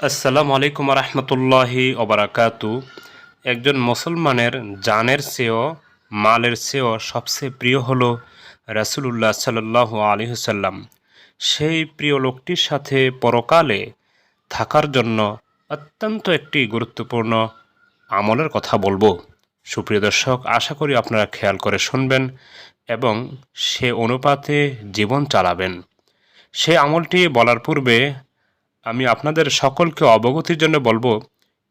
আসসালামু আলাইকুম রহমতুল্লাহি ওবরাকাতু একজন মুসলমানের জানের চেয়েও, মালের চেয়েও সবচেয়ে প্রিয় হলো রাসুলুল্লাহ সাল্লাহ আলহিসাল্লাম সেই প্রিয় লোকটির সাথে পরকালে থাকার জন্য অত্যন্ত একটি গুরুত্বপূর্ণ আমলের কথা বলব। সুপ্রিয় দর্শক, আশা করি আপনারা খেয়াল করে শুনবেন এবং সে অনুপাতে জীবন চালাবেন। সে আমলটি বলার পূর্বে আমি আপনাদের সকলকে অবগতির জন্য বলব,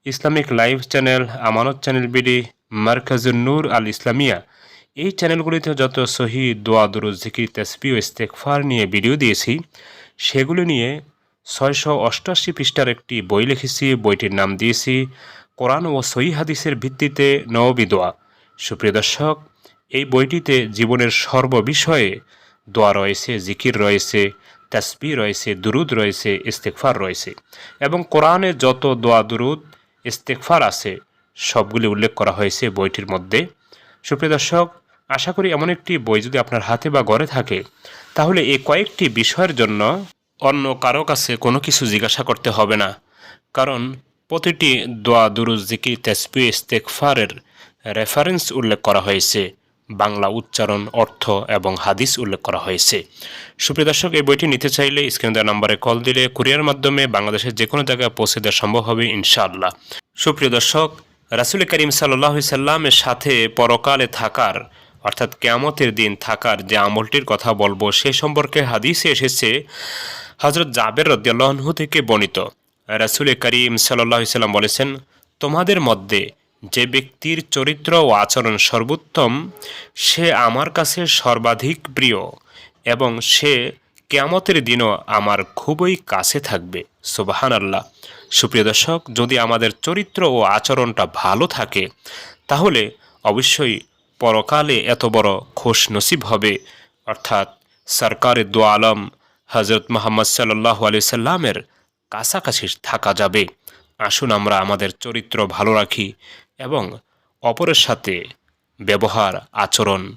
Islamic live channel Amanat channel BD Markazul Noor Al Islamia. এই চ্যানেলগুলিতে যত সহি দোয়া দুরুজ জিকির তেসপি ও ইস্তেকফার নিয়ে ভিডিও দিয়েছি, সেগুলি নিয়ে ছয়শো অষ্টআশি পৃষ্ঠার একটি বই লিখেছি, বইটির নাম দিয়েছি, কোরআন ও সহি হাদিসের ভিত্তিতে নববী দোয়া। সুপ্রিয় দর্শক, এই বইটিতে জীবনের সর্ববিষয়ে দোয়া রয়েছে, জিকির রয়েছে তাসবি রয়েছে, দুরুদ রয়েছে ইস্তেকফার রয়েছে। এবং কোরআনে যত দোয়া, দুরুদ ইস্তেকফার আছে, সবগুলি উল্লেখ করা হয়েছে বইটির মধ্যে। সুপ্রিয় দর্শক, আশা করি এমন একটি বই যদি আপনার হাতে বা ঘরে থাকে, তাহলে এই কয়েকটি বিষয়ের জন্য অন্য কারও কাছে কোনো কিছু জিজ্ঞাসা করতে হবে না। কারণ প্রতিটি দোয়া দুরুজ জিকির তেসবি ইস্তেকফারের রেফারেন্স উল্লেখ করা হয়েছে। বাংলা উচ্চারণ, অর্থ এবং হাদিস উল্লেখ করা হয়েছে। সুপ্রিয় দর্শক, এই বইটি নিতে চাইলে স্ক্রিন দেওয়া নাম্বারে কল দিলে কুরিয়ার মাধ্যমে বাংলাদেশের যে কোনো জায়গায় পৌঁছে দেওয়া সম্ভব হবে ইনশাআল্লাহ। সুপ্রিয় দর্শক, রাসুল করিম সাল্লাহ সাল্লামের সাথে পরকালে থাকার, অর্থাৎ কেয়ামতের দিন থাকার যে আমলটির কথা বলব, সে সম্পর্কে হাদিসে এসেছে হজরত জাবের রদ্দাল্লাহু থেকে বর্ণিত। রাসুল করিম সাল্লাহ সাল্লাম বলেছেন, তোমাদের মধ্যে যে ব্যক্তির চরিত্র ও আচরণ সর্বোত্তম, সে আমার কাছে সর্বাধিক প্রিয় এবং সে কেয়ামতের দিনও আমার খুবই কাছে থাকবে। সুবাহান আল্লাহ সুপ্রিয় দর্শক, যদি আমাদের চরিত্র ও আচরণটা ভালো থাকে, তাহলে অবশ্যই পরকালে এত বড় খোশ নসিব হবে। অর্থাৎ সরকার দো আলম হজরত মোহাম্মদ সাল্লাহ আলি সাল্লামের কাছাকাছি থাকা যাবে। আসুন আমরা আমাদের চরিত্র ভালো রাখি। এবং অপরের সাথে ব্যবহার, আচরণ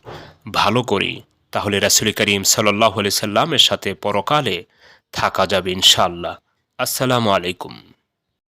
ভালো করি, তাহলে রাসুল করিম সাল্লাহ সাল্লামের সাথে পরকালে থাকা যাবে ইনশাল্লাহ আসসালামু আলাইকুম।